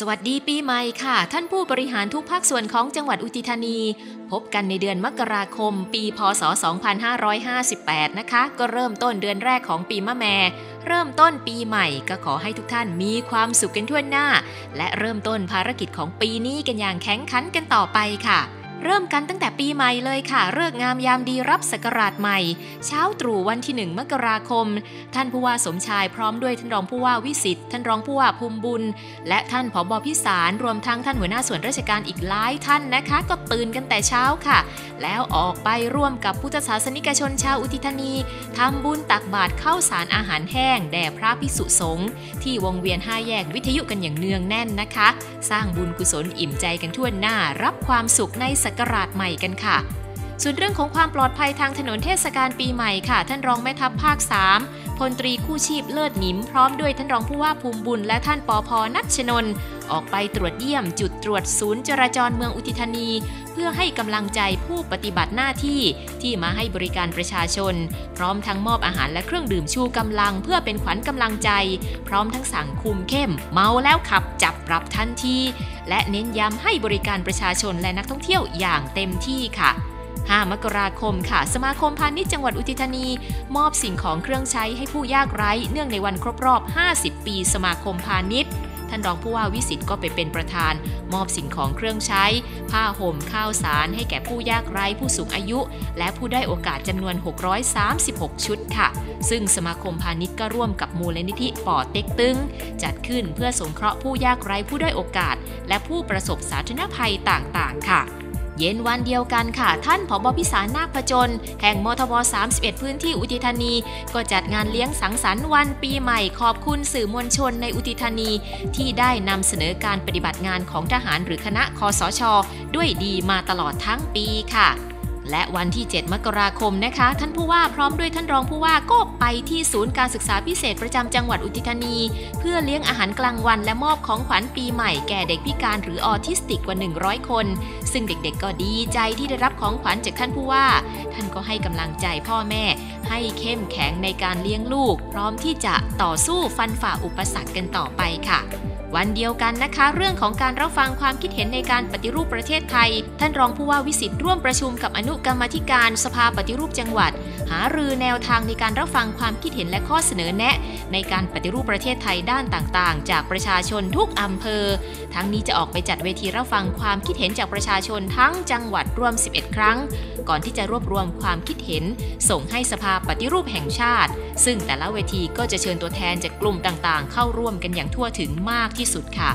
สวัสดีปีใหม่ค่ะ ท่านผู้บริหารทุกภาคส่วนของจังหวัดอุทิธานี พบกันในเดือนมกราคม ปีพศ 2558 นะคะ ก็เริ่มต้นเดือนแรกของปีมะแม่เริ่มต้นปีใหม่ก็ขอให้ทุกท่านมีความสุขกันทั่วหน้า และเริ่มต้นภารกิจของปีนี้กันอย่างแข็งขันกันต่อไปค่ะ เริ่มกันตั้งแต่ปีใหม่เลยค่ะเลิกงามยามดีรับศักราชใหม่ เช้าตรู่วันที่หนึ่งมกราคม ท่านผู้ว่าสมชายพร้อมด้วยท่านรองผู้ว่าวิสิทธิ์ท่านรองผู้ว่าภูมิบุญ และท่านผบพิสารรวมทั้งท่านหัวหน้าส่วนราชการอีกหลายท่านนะคะ ก็ตื่นกันแต่เช้าค่ะ แล้วออกไปร่วมกับพุทธศาสนิกชนชาวอุทิธานีทำบุญตักบาตรข้าวสารอาหารแห้ง แด่พระพิสุสงฆ์ที่วงเวียนห้าแยกวิทยุกันอย่างเนืองแน่นนะคะ สร้างบุญกุศลอิ่มใจกันทั่วหน้ารับความสุขในศักราชใหม่กันค่ะ ส่วนเรื่องของความปลอดภัยทางถนนเทศกาลปีใหม่ค่ะ ท่านรองแม่ทัพภาค 3 พลตรีคู่ชีพเลิศหนิมพร้อมด้วยท่านรองผู้ว่าภูมิบุญและท่านปอพอนัชนนออกไปตรวจเยี่ยมจุดตรวจศูนย์จราจรเมืองอุทิธานี เพื่อให้กำลังใจผู้ปฏิบัติหน้าที่ที่มาให้บริการประชาชน พร้อมทั้งมอบอาหารและเครื่องดื่มชูกำลังเพื่อเป็นขวัญกำลังใจ พร้อมทั้งสั่งคุมเข้ม เมาแล้วขับจับปรับทันทีและเน้นย้ำให้บริการประชาชนและนักท่องเที่ยวอย่างเต็มที่ค่ะ 5 มกราคมค่ะ สมาคมพาณิชย์จังหวัดอุทิธานี มอบสิ่งของเครื่องใช้ให้ผู้ยากไร้ เนื่องในวันครบรอบ 50 ปี สมาคมพาณิชย์ท่านรองผู้ว่าวิสิตก็ไปเป็นประธาน มอบสิ่งของเครื่องใช้ ผ้าห่มข้าวสารให้แก่ผู้ยากไร้ผู้สูงอายุ และผู้ได้โอกาสจำนวน 636 ชุดค่ะ ซึ่งสมาคมพาณิชย์ก็ร่วมกับมูลนิธิป่อเต็กตึง จัดขึ้นเพื่อสงเคราะห์ผู้ยากไร้ผู้ได้โอกาส และผู้ประสบสาธารณภัยต่างๆ ค่ะ เย็นวันเดียวกันค่ะ ท่านผบพิสารนาคพจน แห่งมทบ 31 พื้นที่อุทิธานี ก็จัดงานเลี้ยงสังสรรค์วันปีใหม่ขอบคุณสื่อมวลชนในอุทิธานี ที่ได้นำเสนอการปฏิบัติงานของทหารหรือคณะคอสช ด้วยดีมาตลอดทั้งปีค่ะ และวันที่ 7 มกราคมนะคะ ท่านผู้ว่าพร้อมด้วยท่านรองผู้ว่าก็ไปที่ศูนย์การศึกษาพิเศษประจำจังหวัดอุทิธานี เพื่อเลี้ยงอาหารกลางวันและมอบของขวัญปีใหม่ แก่เด็กพิการหรือออทิสติกกว่า 100 คน ซึ่งเด็กๆก็ดีใจที่ได้รับของขวัญจากท่านผู้ว่า ท่านก็ให้กำลังใจพ่อแม่ ให้เข้มแข็งในการเลี้ยงลูก พร้อมที่จะต่อสู้ฟันฝ่าอุปสรรคกันต่อไปค่ะ วันเดียวกันนะคะ เรื่องของการรับฟังความคิดเห็นในการปฏิรูปประเทศไทย ท่านรองผู้ว่าวิสิตร่วมประชุมกับอนุกรรมธิการสภาปฏิรูปจังหวัด หารือแนวทางในการรับฟังความคิดเห็นและข้อเสนอแนะ ในการปฏิรูปประเทศไทยด้านต่างๆ จากประชาชนทุกอำเภอ ทั้งนี้จะออกไปจัดเวทีรับฟังความคิดเห็นจากประชาชนทั้งจังหวัดรวม 11 ครั้ง ก่อนที่จะรวบรวมความคิดเห็น ส่งให้สภาปฏิรูปแห่งชาติ ซึ่งแต่ละเวทีก็จะเชิญตัวแทนจากกลุ่มต่างๆ เข้าร่วมกันอย่างทั่วถึงมากที่สุดค่ะ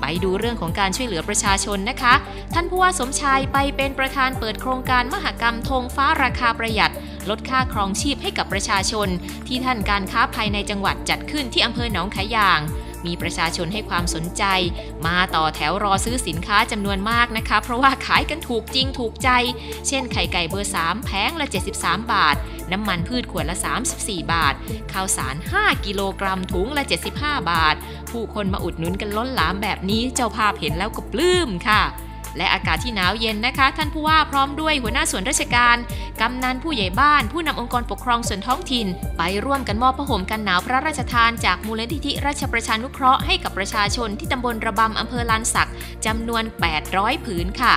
ไปดูเรื่องของการช่วยเหลือประชาชนนะคะ ท่านผู้ว่าสมชายไปเป็นประธานเปิดโครงการมหกรรมธงฟ้าราคาประหยัด ลดค่าครองชีพให้กับประชาชน ที่ท่านการค้าภายในจังหวัดจัดขึ้นที่อำเภอหนองขายาง มีประชาชนให้ความสนใจ มาต่อแถวรอซื้อสินค้าจำนวนมากนะคะ เพราะว่าขายกันถูกจริงถูกใจ เช่นไข่ไก่เบอร์ 3 แพงละ 73 บาท น้ำมันพืชขวดละ 34 บาท ข้าวสาร 5 กิโลกรัมถุงละ 75 บาท ผู้คนมาอุดหนุนกันล้นหลามแบบนี้เจ้าภาพเห็นแล้วก็ปลื้มค่ะ และอากาศที่หนาวเย็นนะคะ ท่านผู้ว่าพร้อมด้วยหัวหน้าส่วนราชการ กำนันผู้ใหญ่บ้าน ผู้นำองค์กรปกครองส่วนท้องถิ่น ไปร่วมกันมอบผ้าห่มกันหนาวพระราชทานจากมูลนิธิราชประชานุเคราะห์ให้กับประชาชนที่ตำบลระบำอำเภอลานสักจำนวน 800 ผืนค่ะ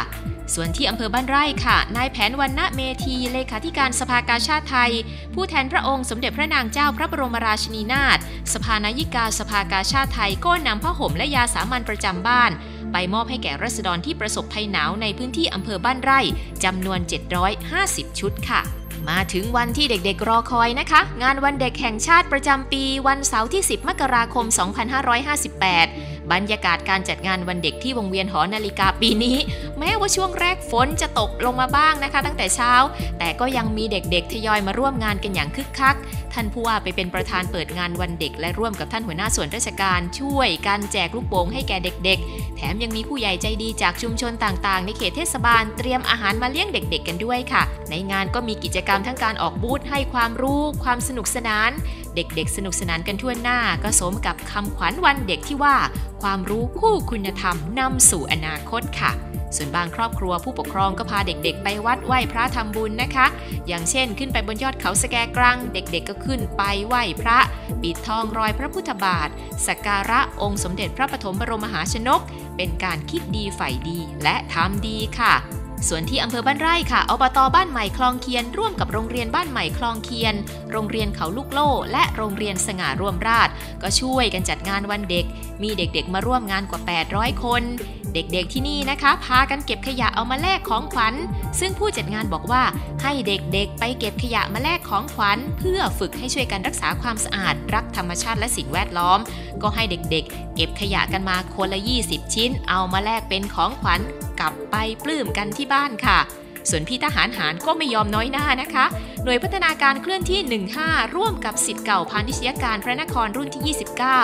ส่วนที่อำเภอบ้านไร่ค่ะ นายแผนวันณเมธีเลขาธิการสภากาชาติไทย ผู้แทนพระองค์สมเด็จพระนางเจ้าพระบรมราชินีนาถสภานายิกาสภากาชาติไทยก็นำผ้าห่มและยาสามัญประจำบ้าน ไปมอบให้แก่รัษฎรที่ประสบภัยหนาวในพื้นที่อำเภอบ้านไร่จำนวน 750 ชุดค่ะมาถึงวันที่เด็กๆ รอคอยนะคะ งานวันเด็กแห่งชาติประจำปี วันเสาร์ที่ 10 มกราคม 2558 บรรยากาศการจัดงานวันเด็กที่วงเวียนหอนาฬิกาปีนี้ แม้ว่าช่วงแรกฝนจะตกลงมาบ้างนะคะ ตั้งแต่เช้า แต่ก็ยังมีเด็กๆทยอยมาร่วมงานกันอย่างคึกคัก ท่านผู้ว่าไปเป็นประธานเปิดงานวันเด็ก และร่วมกับท่านหัวหน้าส่วนราชการช่วยการแจกลูกโป่งให้แก่เด็ก ๆ แถมยังมีผู้ใหญ่ใจดีจากชุมชนต่างๆ ในเขตเทศบาลเตรียมอาหารมาเลี้ยงเด็ก ๆ กันด้วยค่ะ ในงานก็มีกิจกรรมทั้งการออกบูธให้ความรู้ ความสนุกสนานเด็กๆ สนุกสนานกันทั่วหน้าก็สมกับคำขวัญวันเด็กที่ว่า ความรู้คู่คุณธรรมนำสู่อนาคตค่ะ ส่วนบางครอบครัวผู้ปกครองก็พาเด็กๆ ไปวัดไหว้พระทำบุญนะคะ อย่างเช่น ขึ้นไปบนยอดเขาสแกกรัง เด็กๆ ก็ขึ้นไปไหว้พระ ปิดทองรอยพระพุทธบาท สักการะองค์สมเด็จพระปฐมบรมมหาชนก เป็นการคิดดีใฝ่ดีและทำดีค่ะ ส่วนที่อำเภอบ้านไร่ค่ะอบตบ้านใหม่คลองเคียน ร่วมกับโรงเรียนบ้านใหม่คลองเคียน โรงเรียนเขาลูกโล่และโรงเรียนสง่าร่วมราช ก็ช่วยกันจัดงานวันเด็ก มีเด็กๆมาร่วมงานกว่า 800 คน เด็กๆที่นี่นะคะ พากันเก็บขยะเอามาแลกของขวัญ ซึ่งผู้จัดงานบอกว่าให้เด็กๆ ไปเก็บขยะมาแลกของขวัญ เพื่อฝึกให้ช่วยกันรักษาความสะอาด รักธรรมชาติและสิ่งแวดล้อม ก็ให้เด็กๆ เก็บขยะกันมาคนละ 20 ชิ้น เอามาแลกเป็นของขวัญกลับไปปลื้มกันที่บ้านค่ะ ส่วนพี่ทหารหารก็ไม่ยอมน้อยหน้านะคะ น่วยพัฒนาการเคลื่อนที่ 15 ร่วมกับสิทธิ์เก่าพาณิชยการพระนครรุ่นที่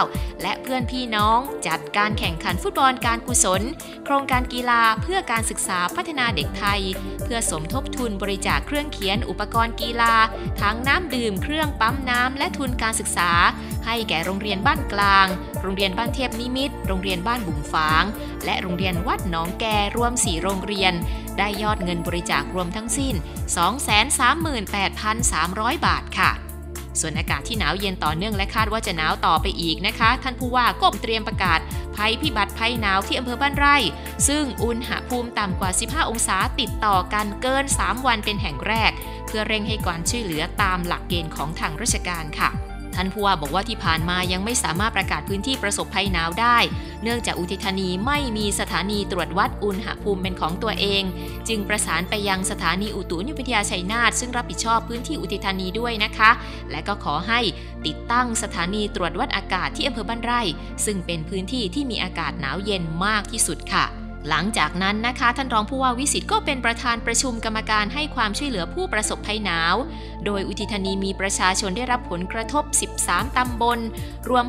29 และเพื่อนพี่น้องจัดการแข่งขันฟุตบอลการกุศล โครงการกีฬาเพื่อการศึกษาพัฒนาเด็กไทย เพื่อสมทบทุนบริจาคเครื่องเขียนอุปกรณ์กีฬาทั้งน้ำดื่มเครื่องปั๊มน้ำและทุนการศึกษา ให้แก่โรงเรียนบ้านกลาง โรงเรียนบ้านเทพนิมิต โรงเรียนบ้านบุ๋มฝาง และโรงเรียนวัดหนองแกรวม 4 โรงเรียน ได้ยอดเงินบริจาครวมทั้งสิ้น 2 3 8 8,300 บาทค่ะ ส่วนอากาศที่หนาวเย็นต่อเนื่องและคาดว่าจะหนาวต่อไปอีกนะคะ ท่านผู้ว่าก็เตรียมประกาศ ภัยพิบัติภัยหนาวที่อำเภอบ้านไร่ ซึ่งอุณหภูมิต่ำกว่า 15 องศาติดต่อกันเกิน 3 วันเป็นแห่งแรก เพื่อเร่งให้การช่วยเหลือตามหลักเกณฑ์ของทางราชการค่ะ ท่านผู้ว่าบอกว่าที่ผ่านมายังไม่สามารถประกาศพื้นที่ประสบภัยหนาวได้ เนื่องจากอุทิธานีไม่มีสถานีตรวจวัดอุณหภูมิเป็นของตัวเอง จึงประสานไปยังสถานีอุตุนิพยาชัยนาทซึ่งรับผิดชอบพื้นที่อุทิธานีด้วยนะคะ และก็ขอให้ติดตั้งสถานีตรวจวัดอากาศที่อำเภอบ้านไร่ ซึ่งเป็นพื้นที่ที่มีอากาศหนาวเย็นมากที่สุดค่ะ หลังจากนั้นนะคะ ท่านรองผู้ว่าวิสิตก็เป็นประธานประชุมกรรมการให้ความช่วยเหลือผู้ประสบภัยหนาว โดยอุทิธานีมีประชาชนได้รับผลกระทบ 13 ตำบล รวม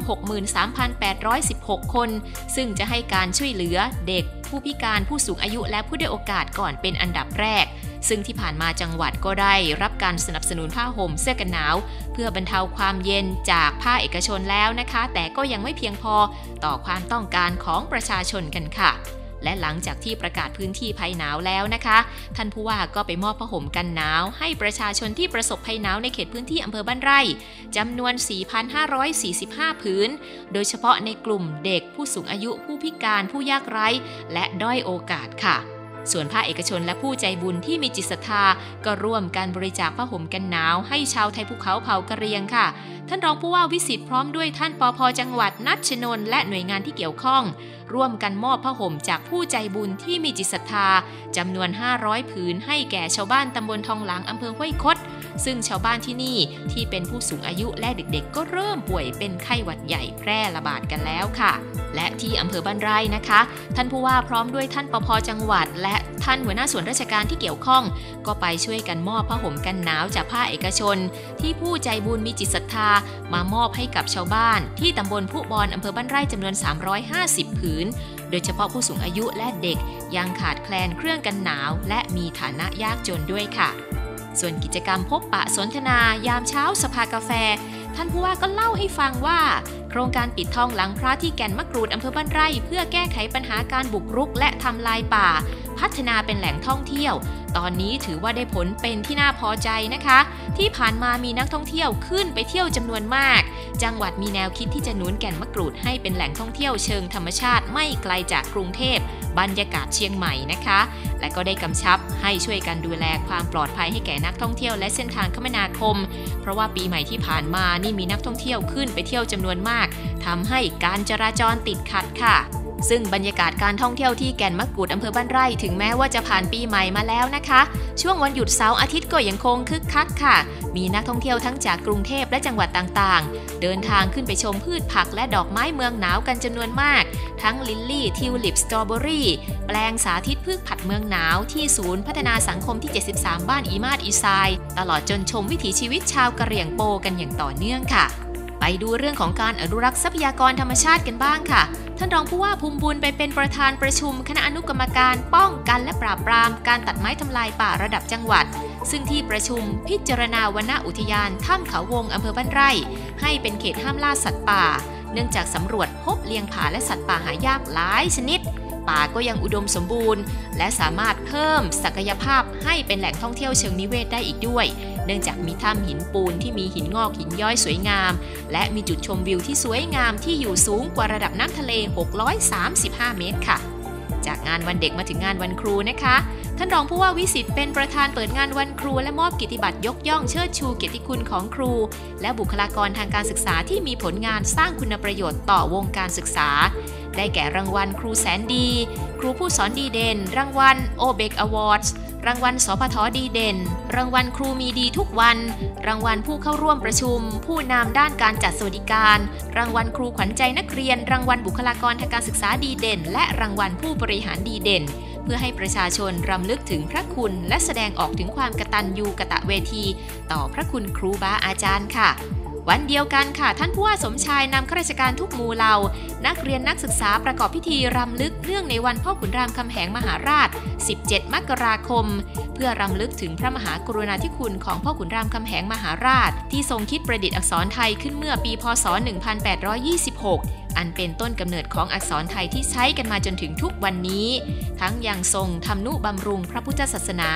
63,816 คน ซึ่งจะให้การช่วยเหลือเด็ก ผู้พิการผู้สูงอายุและผู้ได้โอกาสก่อนเป็นอันดับแรก ซึ่งที่ผ่านมาจังหวัดก็ได้รับการสนับสนุนผ้าห่มเสื้อกันหนาว เพื่อบรรเทาความเย็นจากภาคเอกชนแล้วนะคะ แต่ก็ยังไม่เพียงพอต่อความต้องการของประชาชนกันค่ะ และหลังจากที่ประกาศพื้นที่ภัยหนาวแล้วนะคะ ท่านผู้ว่าก็ไปมอบผ้าห่มกันหนาว ให้ประชาชนที่ประสบภัยหนาวในเขตพื้นที่อำเภอบ้านไร่จำนวน 4,545 ผืน โดยเฉพาะในกลุ่มเด็กผู้สูงอายุผู้พิการผู้ยากไร้ และด้อยโอกาสค่ะ ส่วนภาคเอกชนและผู้ใจบุญที่มีจิตศรัทธาก็ร่วมการบริจาคผ้าห่มกันหนาว ให้ชาวไทยภูเขาเผ่ากะเรียงค่ะ ท่านรองผู้ว่าวิสิตพร้อมด้วยท่านปอพจังหวัดนัชนนและหน่วยงานที่เกี่ยวข้อง ร่วมกันมอบผ้าห่มจากผู้ใจบุญที่มีจิตศรัทธาจำนวน 500 ผืนให้แก่ชาวบ้านตำบลทองหลางอำเภอห้วยคด ซึ่งชาวบ้านที่นี่ที่เป็นผู้สูงอายุและเด็กๆ ก็เริ่มป่วยเป็นไข้หวัดใหญ่แพร่ระบาดกันแล้วค่ะ และที่อำเภอบ้านไร่นะคะ ท่านผู้ว่าพร้อมด้วยท่านปพจังหวัด และท่านหัวหน้าส่วนราชการที่เกี่ยวข้อง ก็ไปช่วยกันมอบผ้าห่มกันหนาวจากภาคเอกชน ที่ผู้ใจบุญมีจิตศรัทธามามอบให้กับชาวบ้าน ที่ตำบลผู้บอนอำเภอบ้านไร่จำนวน 350 ผืน โดยเฉพาะผู้สูงอายุและเด็กยังขาดแคลนเครื่องกันหนาว และมีฐานะยากจนด้วยค่ะ ส่วนกิจกรรมพบปะสนทนายามเช้าสภากาแฟ ท่านผู้ว่าก็เล่าให้ฟังว่า โครงการปิดทองหลังพระที่แก่นมะกรูดอำเภอบ้านไร่ เพื่อแก้ไขปัญหาการบุกรุกและทำลายป่า พัฒนาเป็นแหล่งท่องเที่ยว ตอนนี้ถือว่าได้ผลเป็นที่น่าพอใจนะคะ ที่ผ่านมามีนักท่องเที่ยวขึ้นไปเที่ยวจำนวนมาก จังหวัดมีแนวคิดที่จะหนุนแก่นมะกรูดให้เป็นแหล่งท่องเที่ยวเชิงธรรมชาติไม่ไกลจากกรุงเทพบรรยากาศเชียงใหม่นะคะ และก็ได้กำชับให้ช่วยกันดูแลความปลอดภัยให้แก่นักท่องเที่ยวและเส้นทางคมนาคม เพราะว่าปีใหม่ที่ผ่านมานี้มีนักท่องเที่ยวขึ้นไปเที่ยวจำนวนมากทำให้การจราจรติดขัดค่ะ ซึ่งบรรยากาศการท่องเที่ยวที่แก่นมะกรูดอำเภอบ้านไร่ถึงแม้ว่าจะผ่านปีใหม่มาแล้วนะคะ ช่วงวันหยุดเสาร์อาทิตย์ก็ยังคงคึกคักค่ะ มีนักท่องเที่ยวทั้งจากกรุงเทพและจังหวัดต่างๆ เดินทางขึ้นไปชมพืชผักและดอกไม้เมืองหนาวกันจำนวนมาก ทั้งลิลลี่ ทิวลิป สตรอเบอรี่ แปลงสาธิตพืชผัดเมืองหนาวที่ศูนย์พัฒนาสังคมที่ 73 บ้านอีมาดอีไซตลอดจนชมวิถีชีวิตชาวกะเหรี่ยงโปกันอย่างต่อเนื่องค่ะ ไปดูเรื่องของการอนุรักษ์ทรัพยากรธรรมชาติกันบ้างค่ะ ท่านรองผู้ว่าภูมิบุญไปเป็นประธานประชุมคณะอนุกรรมการป้องกันและปราบปรามการตัดไม้ทำลายป่าระดับจังหวัด ซึ่งที่ประชุมพิจารณาวนอุทยานถ้ำเขาวงอำเภอบ้านไร่ ให้เป็นเขตห้ามล่าสัตว์ป่า เนื่องจากสำรวจพบเลี้ยงผาและสัตว์ป่าหายากหลายชนิดป่าก็ยังอุดมสมบูรณ์ และสามารถเพิ่มศักยภาพให้เป็นแหล่งท่องเที่ยวเชิงนิเวศได้อีกด้วย เนื่องจากมีถ้ำหินปูนที่มีหินงอกหินย้อยสวยงาม และมีจุดชมวิวที่สวยงามที่อยู่สูงกว่าระดับน้ำทะเล 635 เมตรค่ะ จากงานวันเด็กมาถึงงานวันครูนะคะ ท่านรองผู้ว่าวิสิตเป็นประธานเปิดงานวันครู และมอบกิตติบัตรยกย่องเชิดชูเกียรติคุณของครู และบุคลากรทางการศึกษาที่มีผลงานสร้างคุณประโยชน์ต่อวงการศึกษาได้แก่รางวัลครูแสนดี ครูผู้สอนดีเด่น รางวัลโอเบกอวอร์ด รางวัลสพทดีเด่น รางวัลครูมีดีทุกวัน รางวัลผู้เข้าร่วมประชุม ผู้นำด้านการจัดสวัสดิการ รางวัลครูขวัญใจนักเรียน รางวัลบุคลากรทางการศึกษาดีเด่น และรางวัลผู้บริหารดีเด่น เพื่อให้ประชาชนรำลึกถึงพระคุณ และแสดงออกถึงความกตัญญูกะตะเวที ต่อพระคุณครูบาอาจารย์ค่ะ วันเดียวกันค่ะ ท่านผู้ว่าสมชายนำข้าราชการทุกหมู่เหล่า นักเรียนนักศึกษาประกอบพิธีรำลึกเนื่องในวันพ่อขุนรามคำแหงมหาราช 17 มกราคม เพื่อรำลึกถึงพระมหากรุณาธิคุณของพ่อขุนรามคำแหงมหาราช ที่ทรงคิดประดิษฐ์อักษรไทยขึ้นเมื่อปีพศ 1826อันเป็นต้นกำเนิดของอักษรไทยที่ใช้กันมาจนถึงทุกวันนี้ ทั้งยังทรงทำนุบำรุงพระพุทธศาสนา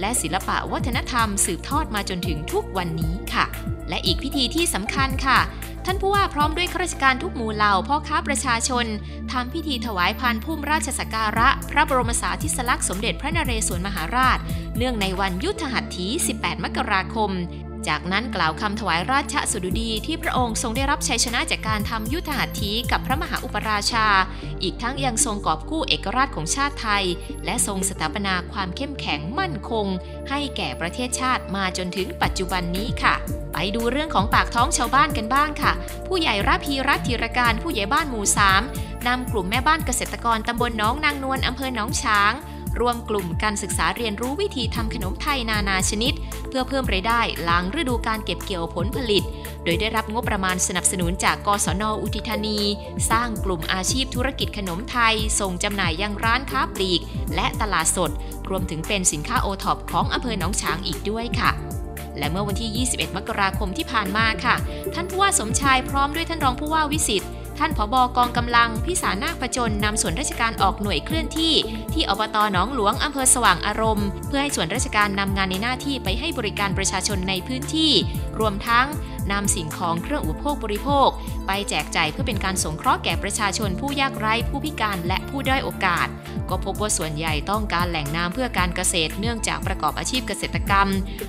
และศิลปะวัฒนธรรมสืบทอดมาจนถึงทุกวันนี้ค่ะ และอีกพิธีที่สำคัญค่ะ ท่านผู้ว่าพร้อมด้วยข้าราชการทุกหมู่เหล่าพ่อค้าประชาชนทำพิธีถวายพานพุ่มราชสักการะ พระบรมสาธิสลักษณ์สมเด็จพระนเรศวรมหาราช เนื่องในวันยุทธหัตถี 18 มกราคม จากนั้นกล่าวคำถวายราชสดุดีที่พระองค์ทรงได้รับชัยชนะจากการทำยุทธหัตถีกับพระมหาอุปราชา อีกทั้งยังทรงกอบกู้เอกราชของชาติไทย และทรงสถาปนาความเข้มแข็งมั่นคง ให้แก่ประเทศชาติมาจนถึงปัจจุบันนี้ค่ะ ไปดูเรื่องของปากท้องชาวบ้านกันบ้างค่ะ ผู้ใหญ่รัพีรัตธีรการผู้ใหญ่บ้านหมู่3นำกลุ่มแม่บ้านเกษตรกรตำบลน้องนางนวลอำเภอหนองช้าง ร่วมกลุ่มการศึกษาเรียนรู้วิธีทำขนมไทยนานาชนิด เพื่อเพิ่มรายได้หลังฤดูการเก็บเกี่ยวผลผลิต โดยได้รับงบประมาณสนับสนุนจากกศนอุทิธานี สร้างกลุ่มอาชีพธุรกิจขนมไทย ส่งจำหน่ายยังร้านค้าปลีก และตลาดสด รวมถึงเป็นสินค้าโอท็อปของอำเภอหนองช้างอีกด้วยค่ะและเมื่อวันที่ 21 มกราคมที่ผ่านมาค่ะ ท่านผู้ว่าสมชายพร้อมด้วยท่านรองผู้ว่าวิสิทธิ์ ท่านผบกองกำลังพิสารนาคประจนนำส่วนราชการออกหน่วยเคลื่อนที่ ที่อบตหนองหลวงอำเภอสว่างอารมณ์ เพื่อให้ส่วนราชการนำงานในหน้าที่ไปให้บริการประชาชนในพื้นที่ รวมทั้งนำสิ่งของเครื่องอุปโภคบริโภค ไปแจกจ่ายเพื่อเป็นการสงเคราะห์แก่ประชาชนผู้ยากไร้ผู้พิการและผู้ด้อยโอกาส ก็พบว่าส่วนใหญ่ต้องการแหล่งน้ำเพื่อการเกษตรเนื่องจากประกอบอาชีพเกษตรกรรม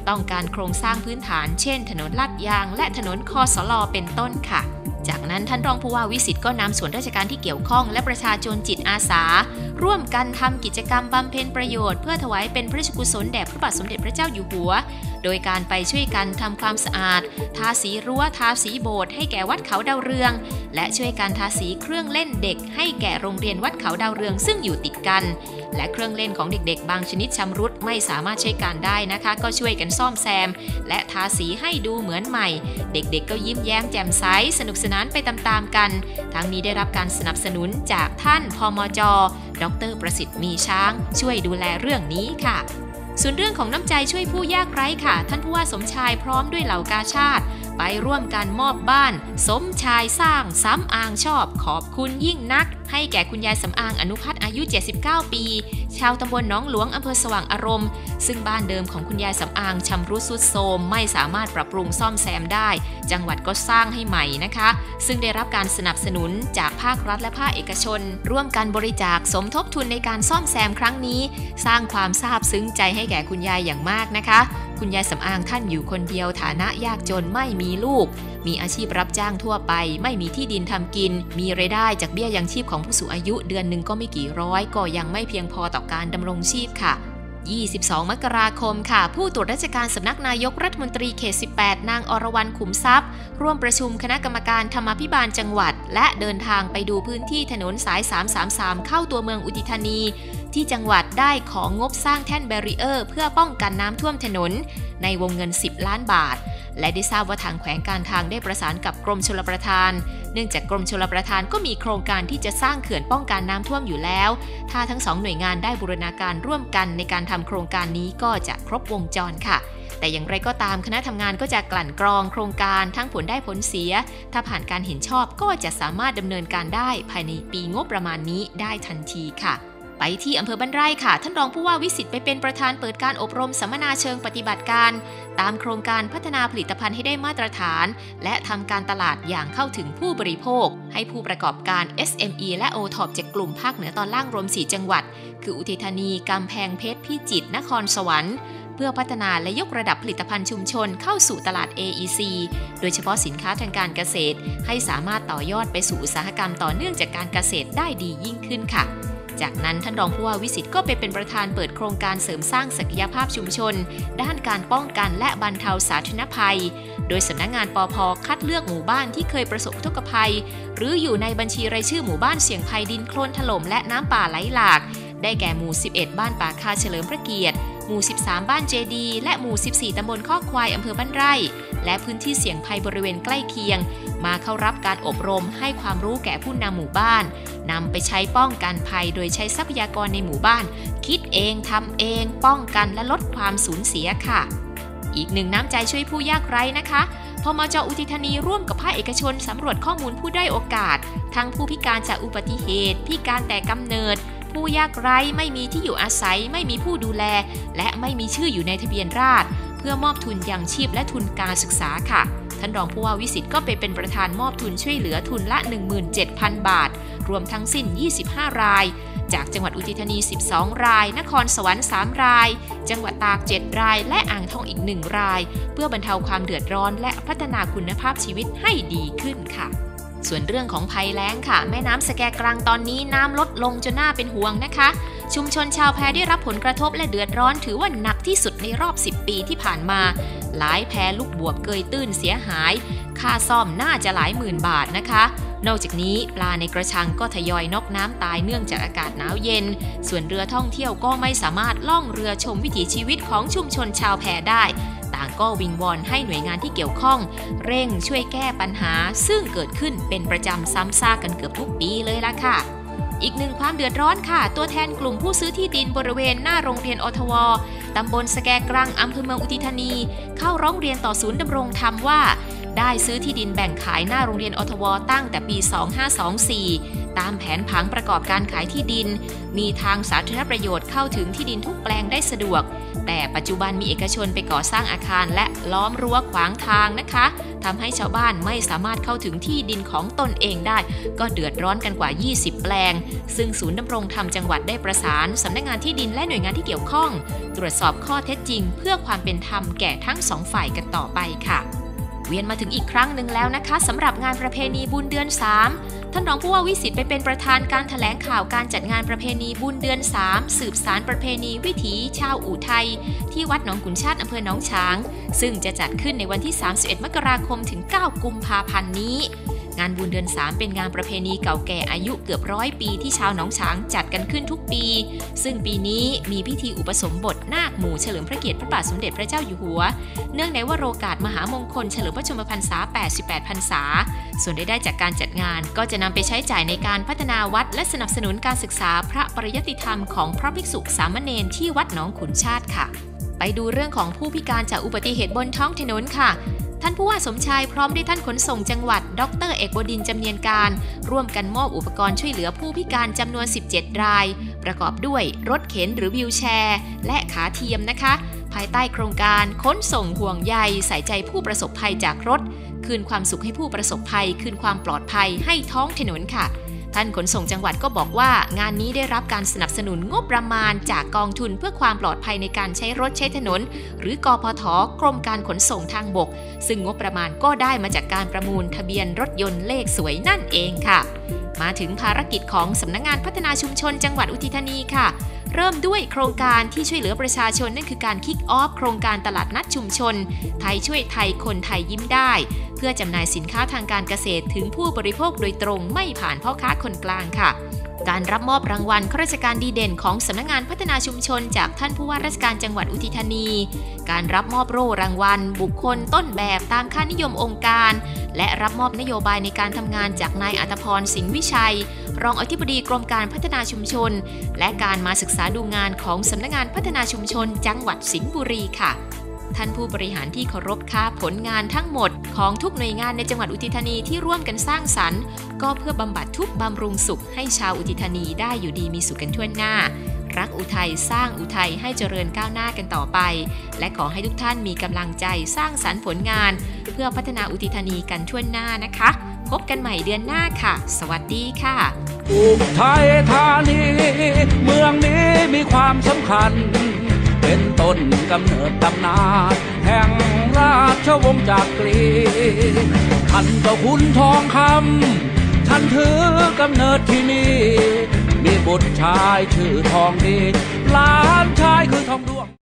ต้องการโครงสร้างพื้นฐาน เช่น ถนนลาดยาง และถนนคอสลอเป็นต้นค่ะ จากนั้นท่านรองผู้ว่าวิสิตก็นำส่วนราชการที่เกี่ยวข้องและประชาชนจิตอาสา ร่วมกันทำกิจกรรมบำเพ็ญประโยชน์เพื่อถวายเป็นพระราชกุศลแด่พระบาทสมเด็จพระเจ้าอยู่หัว โดยการไปช่วยกันทำความสะอาด ทาสีรั้วทาสีโบสถ์ให้แก่วัดเขาดาวเรือง และช่วยการทาสีเครื่องเล่นเด็ก ให้แก่โรงเรียนวัดเขาดาวเรืองซึ่งอยู่ติดกัน และเครื่องเล่นของเด็กๆ บางชนิดชำรุดไม่สามารถใช้การได้นะคะ ก็ช่วยกันซ่อมแซม และทาสีให้ดูเหมือนใหม่ เด็กๆ ก็ยิ้มแย้มแจ่มใสสนุกสนานไปตามๆกัน ทั้งนี้ได้รับการสนับสนุนจากท่านพมจ ดรประสิทธิ์มีช้าง ช่วยดูแลเรื่องนี้ค่ะ ส่วนเรื่องของน้ำใจช่วยผู้ยากไร้ค่ะ ท่านผู้ว่าสมชายพร้อมด้วยเหล่ากาชาติ ไปร่วมกันมอบบ้าน สมชายสร้างซ้ำอ่างชอบขอบคุณยิ่งนัก ให้แก่คุณยายสำอางอนุพัฒน์อายุ 79 ปี ชาวตำบลหนองหลวงอำเภอสว่างอารมณ์ ซึ่งบ้านเดิมของคุณยายสำอางชำรุดสุดโทรมไม่สามารถปรับปรุงซ่อมแซมได้ จังหวัดก็สร้างให้ใหม่นะคะ ซึ่งได้รับการสนับสนุนจากภาครัฐและภาคเอกชน ร่วมกันบริจาคสมทบทุนในการซ่อมแซมครั้งนี้ สร้างความซาบซึ้งใจให้แก่คุณยายอย่างมากนะคะ คุณยายสำอางท่านอยู่คนเดียวฐานะยากจนไม่มีลูก มีอาชีพรับจ้างทั่วไป ไม่มีที่ดินทำกิน มีไรายได้จากเบี้ยยังชีพของผู้สูงอายุเดือนหนึ่งก็ไม่กี่ร้อย ก็ยังไม่เพียงพอต่อการดำรงชีพค่ะ 22 มกราคมค่ะ ผู้ตรวจราชการสำนักนายกรัฐมนตรีเขต 18 นางอรวรรณขุมทรัพย์ ร่วมประชุมคณะกรรมการธรรมาภิบาลจังหวัด และเดินทางไปดูพื้นที่ถนนสาย 333 เข้าตัวเมืองอุทิธานี ที่จังหวัดได้ของงบสร้างแท่นแบรีเออร์ เพื่อป้องกันน้ำท่วมถนน ในวงเงิน 10 ล้านบาท และได้ทราบว่าทางแขวงการทางได้ประสานกับกรมชลประทาน เนื่องจากกรมชลประทานก็มีโครงการที่จะสร้างเขื่อนป้องกันน้ำท่วมอยู่แล้ว ถ้าทั้งสองหน่วยงานได้บูรณาการร่วมกันในการทำโครงการนี้ก็จะครบวงจรค่ะแต่อย่างไรก็ตามคณะทำงานก็จะกลั่นกรองโครงการทั้งผลได้ผลเสีย ถ้าผ่านการเห็นชอบก็จะสามารถดำเนินการได้ภายในปีงบประมาณนี้ได้ทันทีค่ะ ไปที่อำเภอบ้านไร่ค่ะ ท่านรองผู้ว่าวิสิตไปเป็นประธานเปิดการอบรมสัมมนาเชิงปฏิบัติการ ตามโครงการพัฒนาผลิตภัณฑ์ให้ได้มาตรฐาน และทำการตลาดอย่างเข้าถึงผู้บริโภค ให้ผู้ประกอบการ SME และ o t o p จากกลุ่มภาคเหนือตอนล่างรวม 4 จังหวัด คืออุทัยธานีกำแพงเพชรพิจิตรนครสวรรค์เพื่อพัฒนาและยกระดับผลิตภัณฑ์ชุมชนเข้าสู่ตลาด AEC โดยเฉพาะสินค้าทางการเกษตร ให้สามารถต่อยอดไปสู่อุตสาหกรรมต่อเนื่องจากการเกษตรได้ดียิ่งขึ้นค่ะ จากนั้นท่านรองผู้ว่าวิสิตก็ไปเป็นประธานเปิดโครงการเสริมสร้างศักยภาพชุมชน ด้านการป้องกันและบรรเทาสาธารณภัย โดยสำนักงงานปอพคัดเลือกหมู่บ้านที่เคยประสบทุกภัย หรืออยู่ในบัญชีรายชื่อหมู่บ้านเสี่ยงภัยดินโคลนถล่มและน้ำป่าไหลหลาก ได้แก่หมู่ 11 บ้านป่าคาเฉลิมพระเกียรติหมู่ 13 บ้านเจดี และหมู่ 14 ตำบลข้อควายอำเภอบ้านไร่ และพื้นที่เสี่ยงภัยบริเวณใกล้เคียง มาเข้ารับการอบรมให้ความรู้แก่ผู้นำหมู่บ้านนำไปใช้ป้องกันภัยโดยใช้ทรัพยากรในหมู่บ้าน คิดเองทำเอง ป้องกันและลดความสูญเสียค่ะ อีกหนึ่งน้ำใจช่วยผู้ยากไร้นะคะพมจอุทิธานีร่วมกับภาคเอกชนสำรวจข้อมูลผู้ได้โอกาส ทั้งผู้พิการจากอุบัติเหตุ พิการแต่กำเนิด ผู้ยากไร้ไม่มีที่อยู่อาศัย ไม่มีผู้ดูแล และไม่มีชื่ออยู่ในทะเบียนราษฎรเพื่อมอบทุนยังชีพและทุนการศึกษาค่ะ ท่านรองผู้ว่าวิสิตก็ไปเป็นประธานมอบทุนช่วยเหลือทุนละ 17,000 บาท รวมทั้งสิ้น 25 ราย จากจังหวัดอุทิธานี 12 ราย นครสวรรค์ 3 ราย จังหวัดตาก 7 ราย และอ่างทองอีก 1 ราย เพื่อบรรเทาความเดือดร้อนและพัฒนาคุณภาพชีวิตให้ดีขึ้นค่ะ ส่วนเรื่องของภัยแล้งค่ะ แม่น้ำสแกกรังตอนนี้น้ำลดลงจนน่าเป็นห่วงนะคะ ชุมชนชาวแพได้รับผลกระทบและเดือดร้อนถือว่าหนักที่สุดในรอบ 10 ปีที่ผ่านมา หลายแพลูกบวบเกยตื้นเสียหาย ค่าซ่อมน่าจะหลายหมื่นบาทนะคะ นอกจากนี้ปลาในกระชังก็ทยอยนอกน้ำตายเนื่องจากอากาศหนาวเย็น ส่วนเรือท่องเที่ยวก็ไม่สามารถล่องเรือชมวิถีชีวิตของชุมชนชาวแพได้ ต่างก็วิงวอนให้หน่วยงานที่เกี่ยวข้อง เร่งช่วยแก้ปัญหา ซึ่งเกิดขึ้นเป็นประจำซ้ำซากกันเกือบทุกปีเลยล่ะค่ะอีกหนึ่งความเดือดร้อนค่ะ ตัวแทนกลุ่มผู้ซื้อที่ดินบริเวณหน้าโรงเรียนอทว ตำบลสแกกรังอำเภอเมืองอุทิธานี เข้าร้องเรียนต่อศูนย์ดำรงธรรมว่า ได้ซื้อที่ดินแบ่งขายหน้าโรงเรียนอทวตั้งแต่ปี 2524 ตามแผนผังประกอบการขายที่ดิน มีทางสาธารณประโยชน์เข้าถึงที่ดินทุกแปลงได้สะดวก แต่ปัจจุบันมีเอกชนไปก่อสร้างอาคารและล้อมรั้วขวางทางนะคะทำให้ชาวบ้านไม่สามารถเข้าถึงที่ดินของตนเองได้ ก็เดือดร้อนกันกว่า 20 แปลง ซึ่งศูนย์ดำรงธรรมจังหวัดได้ประสานสำนักงงานที่ดินและหน่วยงานที่เกี่ยวข้อง ตรวจสอบข้อเท็จจริง เพื่อความเป็นธรรมแก่ทั้งสองฝ่ายกันต่อไปค่ะ วียนมาถึงอีกครั้งหนึ่งแล้วนะคะสำหรับงานประเพณีบุญเดือน 3 ท่านรองผู้ว่าวิสิตไปเป็นประธานการถแถลงข่าวการจัดงานประเพณีบุญเดือน 3 สืบสารประเพณีวิถีชาวอู่ไทย ที่วัดหนองขุนชาติอำเภอหนองช้าง ซึ่งจะจัดขึ้นในวันที่ 31 มกราคมถึง 9 กุมภาพันธ์นี้ งานบุญเดือน3เป็นงานประเพณีเก่าแก่อายุเกือบร้อยปีที่ชาวหนองช้างจัดกันขึ้นทุกปี ซึ่งปีนี้มีพิธีอุปสมบทนาคหมู่เฉลิมพระเกียรติพระบาทสมเด็จพระเจ้าอยู่หัว เนื่องในวโรกาสมหามงคลเฉลิมพระชนมพรรษา 88 พรรษา ส่วนได้ได้จากการจัดงานก็จะนำไปใช้จ่ายในการพัฒนาวัด และสนับสนุนการศึกษาพระปริยติธรรมของพระภิกษุสามเณรที่วัดหนองขุนชาติค่ะ ไปดูเรื่องของผู้พิการจากอุบัติเหตุบนท้องถนนค่ะ ท่านผู้ว่าสมชายพร้อมด้วยท่านขนส่งจังหวัด ดร เอกบดินจำเนียนการ ร่วมกันมอบอุปกรณ์ช่วยเหลือผู้พิการจำนวน 17 ราย ประกอบด้วยรถเข็นหรือวิวแชร์ และขาเทียมนะคะ ภายใต้โครงการขนส่งห่วงใยใส่ใจผู้ประสบภัยจากรถ คืนความสุขให้ผู้ประสบภัย คืนความปลอดภัยให้ท้องถนนค่ะ ท่านขนส่งจังหวัดก็บอกว่างานนี้ได้รับการสนับสนุนงบประมาณจากกองทุนเพื่อความปลอดภัยในการใช้รถใช้ถนน หรือกอพทกรมการขนส่งทางบก ซึ่งงบประมาณก็ได้มาจากการประมูลทะเบียนรถยนต์เลขสวยนั่นเองค่ะ มาถึงภารกิจของสำนักงงานพัฒนาชุมชนจังหวัดอุทิธานีค่ะ เริ่มด้วยโครงการที่ช่วยเหลือประชาชนนั่นคือการคิกออฟโครงการตลาดนัดชุมชน ไทยช่วยไทยคนไทยยิ้มได้ เพื่อจำหน่ายสินค้าทางการเกษตรถึงผู้บริโภคโดยตรงไม่ผ่านพ่อค้าคนกลางค่ะ การรับมอบรางวัลข้าราชการดีเด่นของสำนักงงานพัฒนาชุมชน จากท่านผู้ว่าราชการจังหวัดอุทิธานี การรับมอบโร่รางวัล บุคคลต้นแบบตามค่านิยมองค์การ และรับมอบนโยบายในการทำงานจากนายอัตพรสิงห์วิชัย รองอธิบดีกรมการพัฒนาชุมชน และการมาศึกษาดูงานของสำนักงงานพัฒนาชุมชน จังหวัดสิงห์บุรีค่ะ ท่านผู้บริหารที่เคารพค่าผลงานทั้งหมด ของทุกหน่วยงานในจังหวัดอุทิธานีที่ร่วมกันสร้างสรรค์ ก็เพื่อบำบัดทุกบำรุงสุขให้ชาวอุทิธานีได้อยู่ดีมีสุขกันทั่วหน้า รักอุทัยสร้างอุทัยให้เจริญก้าวหน้ากันต่อไป และขอให้ทุกท่านมีกำลังใจสร้างสรรค์ผลงาน เพื่อพัฒนาอุทิธานีกันทั่วหน้านะคะ พบกันใหม่เดือนหน้าค่ะ สวัสดีค่ะ อุทัยธานี เมืองนี้มีความสำคัญ เป็นต้นกำเนิดตำนานแห่งราชวงศ์จักรีท่านก็คุณทองคำท่านถือกำเนิดที่นี่ มีบุตรชายชื่อทองดีหลานชายคือทองดวง